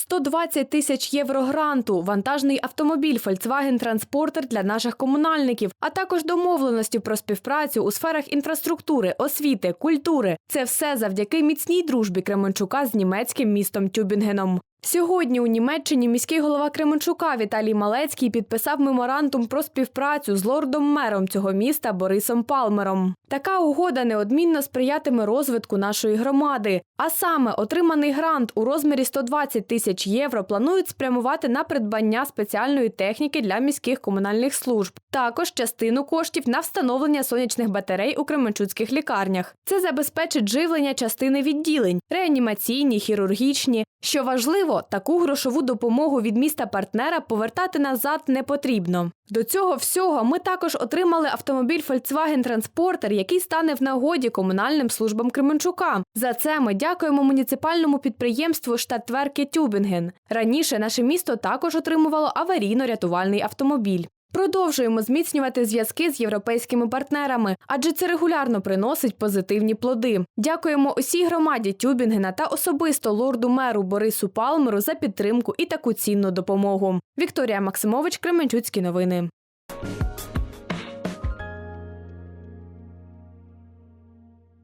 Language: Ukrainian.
120 тисяч євро гранту, вантажний автомобіль Volkswagen Transporter для наших комунальників, а також домовленості про співпрацю у сферах інфраструктури, освіти, культури. Це все завдяки міцній дружбі Кременчука з німецьким містом Тюбінгеном. Сьогодні у Німеччині міський голова Кременчука Віталій Малецький підписав меморандум про співпрацю з лордом-мером цього міста Борисом Палмером. Така угода неодмінно сприятиме розвитку нашої громади. А саме отриманий грант у розмірі 120 тисяч євро планують спрямувати на придбання спеціальної техніки для міських комунальних служб. Також частину коштів на встановлення сонячних батарей у кременчуцьких лікарнях. Це забезпечить живлення частини відділень, реанімаційні, хірургічні. Що важливо, таку грошову допомогу від міста партнера повертати назад не потрібно. До цього всього ми також отримали автомобіль Volkswagen Transporter, який стане в нагоді комунальним службам Кременчука. За це ми дякуємо муніципальному підприємству Штатверки Тюбінген. Раніше наше місто також отримувало аварійно-рятувальний автомобіль. Продовжуємо зміцнювати зв'язки з європейськими партнерами, адже це регулярно приносить позитивні плоди. Дякуємо усій громаді Тюбінгена та особисто лорду меру Борису Палмеру за підтримку і таку цінну допомогу. Вікторія Максимович, Кременчуцькі новини.